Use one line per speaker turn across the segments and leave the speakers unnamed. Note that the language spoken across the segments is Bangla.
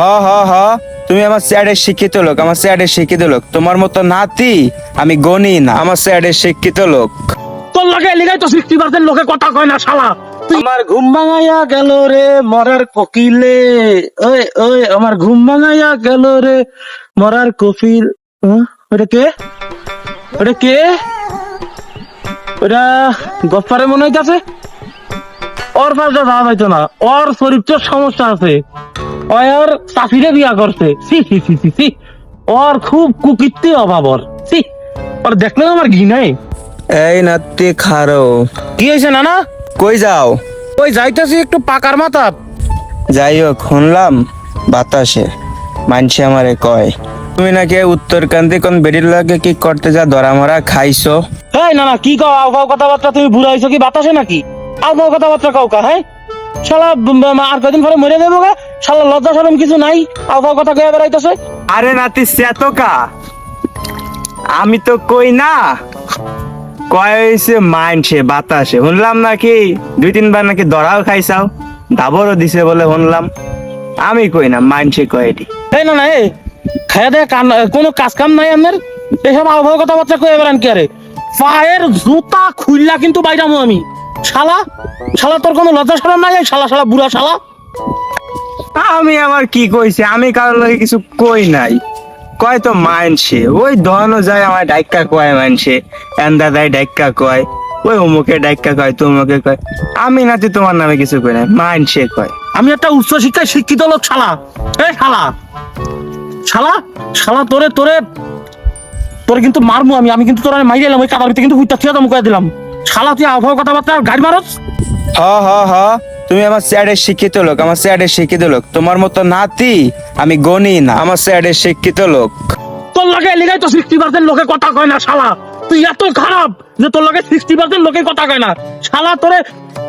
হ হ হ। তুমি আমার স্যাডের শিক্ষিত লোক আমার স্যাডের শিক্ষিত লোক। তোমার মতো নাতি আমি গণি না আমার স্যাডের শিক্ষিত লোক।
তোর লগে লিগাই তো পার্সেন্ট লোকে কথা কয় না শালা। আমার ঘুম ভাঙাইয়া গেল রে মরার কোকিলে। ওই ওই আমার ঘুম ভাঙাইয়া গেল রে মরার কফিল? ওটা কে? ওটা কে? ওটা গফারে মনে হইতাছে? ওর পাশে যাওয়া যাইতো না। ওর শরীরের সমস্যা আছে। ওর চাষিরে বিয়া করছে। সি সি সি সি সি ওর খুব কুকীর্তি অভাব ওর। সি ওর দেখলে আমার ঘি নাই।
এই নাতি খারো।
কি হয়েছে নানা?
কই যাও?
ওই যাইতেছি একটু পাকার মাথা
যাই হোক শুনলাম বাতাসে। মানছে আমারে কয়। তুমি নাকি উত্তরকান্তি কোন বেরির লাগে কি করতে যা ধরা মরা খাইছো?
এই না না কি কও? আও কথাবার্তা তুমি বুড়া হইছো কি বাতাসে নাকি? আও কথাবার্তা কাও কা হ্যাঁ শালা আর কদিন পরে মরে দেবো গা? শালা লজ্জা শরম কিছু নাই? কথা কয়ে বেড়াইতেছে।
আরে নাতি আমি তো কই না। কয় হয়েছে মানছে বাতাসে শুনলাম নাকি দুই তিনবার নাকি দড়াও খাইছাও? দাবরও দিছে বলে শুনলাম। আমি কই না মানছে কয় এটি।
এই না না খায়া দেয়া কান কাজ কাম নাই আপনার এসব কাও কথাবার্তা কয়ে বেড়ান কি আরে? পায়ের জুতা খুললা কিন্তু বাইরামু আমি। শালা শালা তোর কোনো লজ্জা শরম নাই? শালা শালা বুড়া শালা।
আমি আবার কি কইছি? আমি কারোর লাগে কিছু কই নাই। কয় তো মানছে। ওই দহনো যায় আমার ডাইক্কা কয় মানছে। এন্দা দেয় ডাইক্কা কয়। ওই অমুকে ডাইক্কা কয় তমুকে কয়। আমি নাতি তোমার নামে কিছু কই নাই। মানছে কয়।
আমি একটা উচ্চ শিক্ষায় শিক্ষিত লোক শালা। এ শালা। শালা শালা তোরে তোরে তোরে কিন্তু মারমু আমি। আমি কিন্তু তোরা মাইরে এলাম। ওই কাদার কিন্তু হুইতা থিয়া মুকাই দিলাম। শালা তুই আবহাওয়া কথাবার্তা গাড়ি মারস?
হ হ হ। তুমি আমার স্যাডের শিক্ষিত লোক আমার স্যাডের শিক্ষিত লোক। তোমার মতো নাতি আমি গণি না আমার স্যাডের শিক্ষিত লোক।
তোর লগে লিগাই তো সিক্সটি পার্সেন্ট লোকে কথা কয় না শালা। তুই এত খারাপ যে তোর লগে সিক্সটি পার্সেন্ট লোকে কথা কয় না। শালা তোরে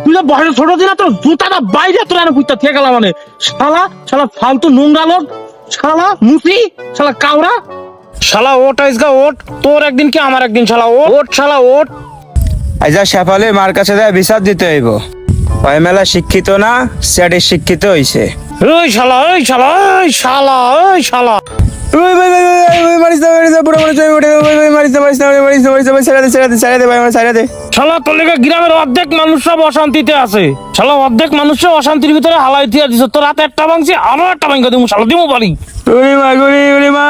তুই যে বয়স ছোট দিনা তোর জুতাটা বাইরে তোর এনে হুইতা থিয়া গেলাম মানে। শালা শালা ফালতু নোংরা লোক শালা মুসি শালা কাউরা শালা ওট আইসগা ওট। তোর একদিন কি আমার একদিন শালা ওট শালা ওট।
আইজা শেফালে মার কাছে দেয় বিচার দিতে হইব। ওই মেলা শিক্ষিত না স্যাডের শিক্ষিত হইছে।
ওই শালা ওই শালা ওই শালা ওই শালা। গ্রামের অর্ধেক মানুষ সব অশান্তিতে আছে। শালা অর্ধেক মানুষ অশান্তির ভিতরে হালাই দিছে। তোর হাতে একটা ভাঙছি আরও একটা ভাঙা দিমু শালা দিমু বাড়ি।
ওরে মা গরি ওরে মা।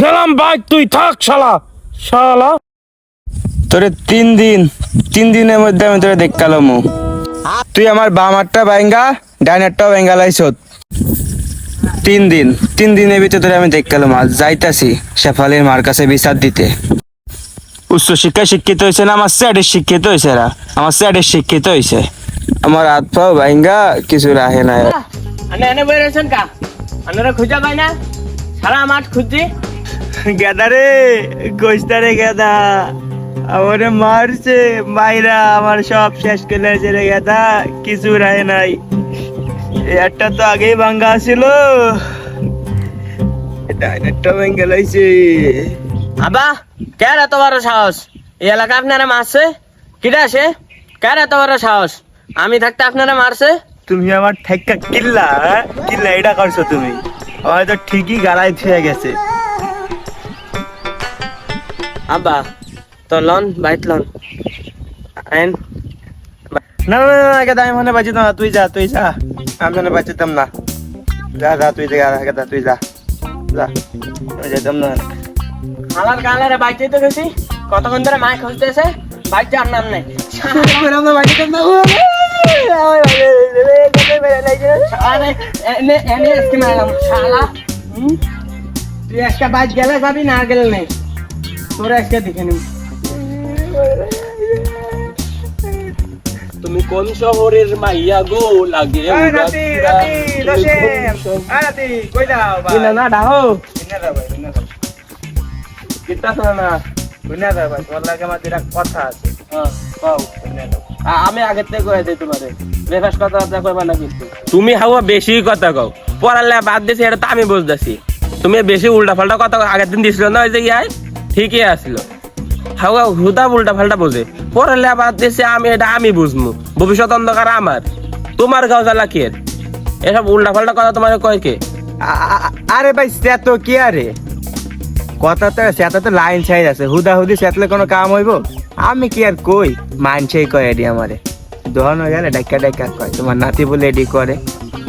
গেলাম ভাই তুই থাক শালা। শালা।
তোরে তিন দিন তিন দিনের মধ্যে আমি তোরে দেখালাম তুই আমার বাম হাতটা ভাঙ্গা ডান হাতটাও ভাঙ্গা লাইছত তিন দিন তিন দিনের ভিতরে তোরে আমি দেখালাম আজ যাইতাছি শেফালির মার কাছে বিচার দিতে। উচ্চ শিক্ষায় শিক্ষিত হয়েছে না আমার স্যাডের শিক্ষিত হয়েছে এরা। আমার স্যাডের শিক্ষিত হয়েছে আমার হাত পাও ভাঙ্গা কিছু রাখে না
আনে আনে বই রয়েছেন কা? আনারা খুঁজা পাই না? সারা মাঠ খুঁজছি।
রে রে গেদা। আমারে মারছে মাইরা আমার সব শেষ করে আছে রে কিছু রায় নাই। একটা তো আগেই ভাঙ্গা ছিল। একটা ভেঙ্গে লাইছে।
আবা কার এত বড় সাহস? এই এলাকা আপনারা মারছে? কিটা আসে কার এত বড় সাহস? আমি থাকতে আপনারা মারছে?
তুমি আমার ঠেক্কা কিল্লা হ্যাঁ? কিল্লা এটা করছ তুমি। হয়তো ঠিকই গালায় থুয়ে গেছে।
আব্বা লন বাইট লন আইন।
না না না, না গেদা আমি মনে বাঁচিতাম না তুই যা তুই যা। আমি মনে বাঁচিতাম না। যা যা তুই যা গেদা তুই যা। যা আমি যেতাম না।
আমার গালারে বাইতে তো গেছি। কতক্ষণ ধরে মায় খুঁজতেছে? বাইক যার নাম নাই? তুই একটা বাইক গেলে যাবি না গেলে নেই। তোরা আজকে দেখে নিব। তুমি কোন শহরের মাইয়া গো? লাগে না ডাহো কিতা
কথা আছে।
হ্যাঁ, আমি আগের থেকে কয়ে দিই তোমারে। বেফাস কথা বার্তা করবা না কিন্তু তুমি হাওয়া বেশি কথা কও। পড়ালে বাদ দিছি এটা তো আমি বুঝতেছি। তুমি বেশি উল্টা ফাল্টা কথা কও। আগের দিন দিছিল না ওই যে ইয়াই ঠিকই আসছিল হাওয়া হুদা উল্টা ফাল্টা বোঝে। পড়ালে বাদ দিছি আমি এটা আমি বুঝমু। ভবিষ্যৎ অন্ধকার আমার। তোমার গাও জ্বালা কি এসব উল্টা ফাল্টা কথা তোমার কয় কে?
আরে ভাই সেত কি আরে? কথা তো সেটা তো লাইন সাইজ আছে। হুদা হুদি সেতলে কোনো কাম হইব? আমি কি আর কই? মানছেই কয় এডি আমারে। দহন হয়ে গেলে ডাক্কা ডাক্কা কয়। তোমার নাতি বলে এডি করে।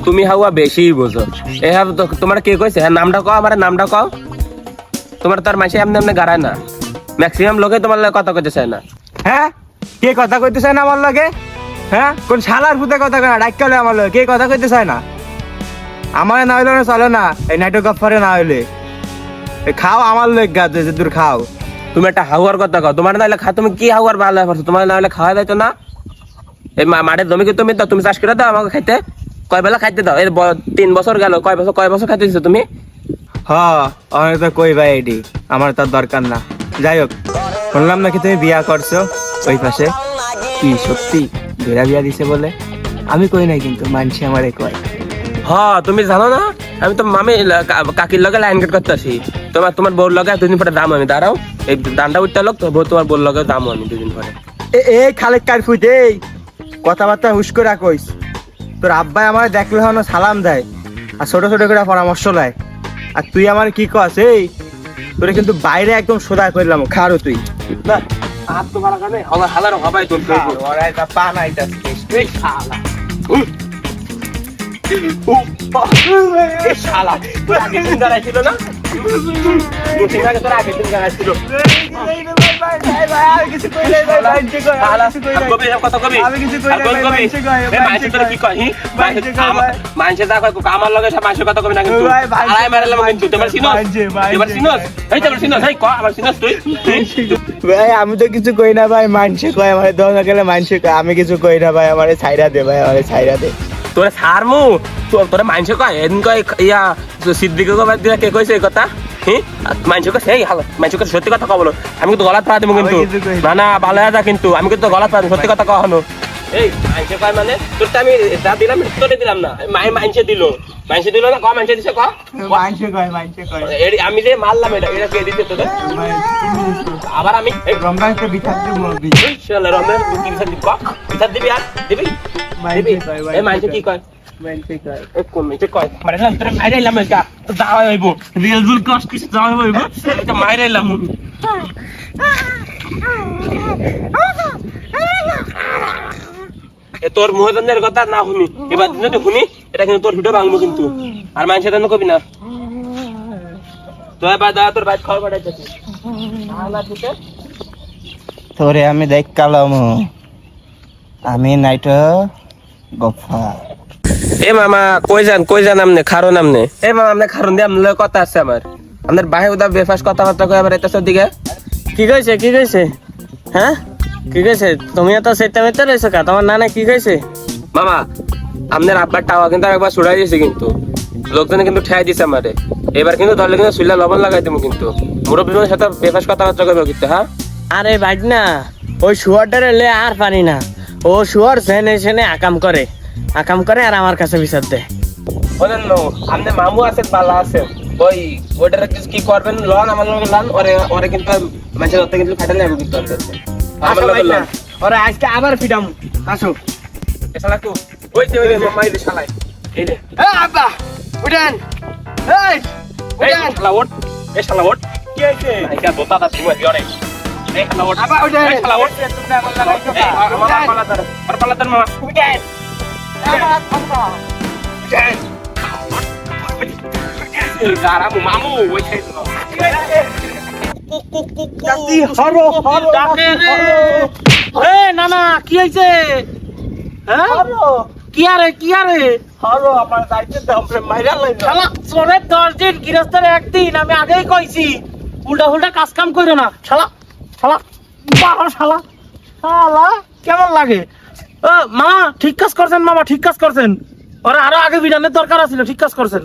তুমি হাওয়া বেশি বোঝো। এ হাব তো তোমার কে কইছে? হ্যাঁ নামটা কও আমার নামটা কও। তোমার তার মাসে এমনি এমনি গাড়ায় না। ম্যাক্সিমাম লোকে তোমার লগে কথা কইতে চায় না।
হ্যাঁ? কে কথা কইতে চায় না আমার লগে? হ্যাঁ? কোন শালার ফুতে কথা কয় না হলে আমার লগে। কে কথা কইতে চায় না? আমার না হইলে না চলে না এই নাইটো গফারে না হইলে। খাও আমার লগ গা যে দূর খাও।
তুমি একটা হাওয়ার কথা কও তোমার নাহলে খা তুমি কি হাওয়ার ভালো পারছ তোমার নাহলে খাওয়া যাইতো না। এই মা- মাঠের জমি কি তুমি দাও তুমি চাষ করে দাও আমাকে খাইতে। কয় বেলা খাইতে দাও? এর তিন বছর গেল কয় বছর কয় বছর খাইতে দিছো তুমি?
হ আমি তো কই ভাই এডি আমার তার দরকার না। যাই হোক শুনলাম নাকি তুমি বিয়া করছ? ওই পাশে। কি সত্যি বেড়া বিয়া দিছে বলে? আমি কই নাই কিন্তু মানছি আমারে কয়।
হ তুমি জানো না? আমি তো মামি কাকির লগে লাইন গেট করতে আসি। তোমার তোমার বউর লগে দুদিন পরে দাম আমি দাঁড়াও। এই দানটা উঠতে লোক তোমার বউর লগে দাম আমি দুদিন পরে।
এ খালেক কার এই কথাবার্তা হুশ করে কইস। তোর আব্বাই আমার দেখলে হনো সালাম দেয় আর ছোট ছোট করে পরামর্শ লয় আর তুই আমার কি কস এই? তোরে কিন্তু বাইরে একদম সোজা করলাম খারো তুই।
না হাত তো মারা হবা হালার হবাই এটা
পা নাইতাস
এই শালা। উহ। এই শালা আমার লগে সব মানছে কথা কবি না কিন্তু। আড়াই কিন্তু, তোমার তোমার চিনোস? এই তোমার চিনোস, এই ক, আমার চিনোস তুই?
ভাই আমি তো কিছু কই না ভাই মানছে কয় আমার দহন গেলে মানছে কয় আমি কিছু কই না ভাই আমারে ছাইরা দে ভাই আমারে ছাইরা দে
তোরে তো- তোরে মানছে কয়? এদিন কয় ইয়া সিদ্দিকে কে কইছে এই কথা? হি? মানছে কয় সেই হাল মানছে কয় সত্যি কথা কবলো আমি কিন্তু গলাত পা দিব কিন্তু। না না ভালো আছে কিন্তু। আমি কিন্তু গলাত পা সত্যি কথা কখনো এই মানছে কয় মানে? তোর আমি যা দিলাম তোরে দিলাম না। মাই মানছে দিল। মানছে দিল না ক মানছে দিছে ক
মানছে কয় মানছে কয়।
এডি- আমি যে মারলাম এটা এটা কে তোদের আবার আমি এই
রমজানকে
শালা রমেশ দুই বিচার দিবি বিচার দিবি আর দিবি? কি কয় মানে তোরা তোর মহাজনের কথা না শুনি এবার যদি শুনি এটা কিন্তু তোর ভিডিও ভাঙবো কিন্তু আর মানুষের জন্য কবি না তো এবার দাদা তোর বাইক খাওয়া পাঠাইতেছি
তোরে আমি দেখ কালাম আমি নাইট
এ মামা কই যান কই যান আমনে? খারো নামনে এ মামা আমনে খারন দিয়ে আমনে লগে কথা আছে আমার। আমাদের বাহে উদা বেফাস কথাবার্তা কই আবার এত দিকে
কি কইছে কি কইছে? হ্যাঁ? কি কইছে? তুমি এত সেটা মেতে রয়েছো কা তোমার নানা কি কইছে?
মামা আপনার আব্বার টাওয়া কিন্তু একবার ছুড়াই দিয়েছে কিন্তু। লোকজনে কিন্তু ঠেয়াই দিছে আমারে। এবার কিন্তু ধরলে কিন্তু সুইলা লবণ লাগাই দেবো কিন্তু। মুরব্বীর সাথে বেফাস কথাবার্তা করব কিন্তু হ্যাঁ?
আরে বাইক না ওই শুয়ারটারে লে আর পারি না। ও শুয়ার সেনে সেনে আকাম করে আকাম করে আর আমার কাছে বিচার দেয়
বলেন নো আপনি মামু আছেন পালা আছেন ওই ওইটার কিছু কি করবেন লন আমার লগে লন ওরে ওরে কিন্তু মানুষের ধরতে কিন্তু ফাটালে যাব কিন্তু আমার লগে লন।
ওরা আজকে আবার ফিডাম আসো
এ শালা কো? ওই যে ওই যে মামা শালাই। এই যে।
এ আব্বা উঠেন এই
এই শালা ওঠ। এই শালা ওঠ।
কি
এই যা বোতাটা তুমি দিও রে।
হরো হরো ডাকে রে এ না না কি হ্যাঁ? আরে কি আরে?
হরো আমার দাইতে দাম মাইরা লাইন
শালা চোরের দশ দিন গৃহস্থের একদিন আমি আগেই কইছি উল্টা উল্টা কাজ কাম করো না শালা। শালা বাবা কেমন লাগে? ও, মা, ঠিক কাজ করছেন, মামা, ঠিক কাজ করছেন। ওরা আরও আগে বিধানের দরকার আছিল, ঠিক কাজ করছেন।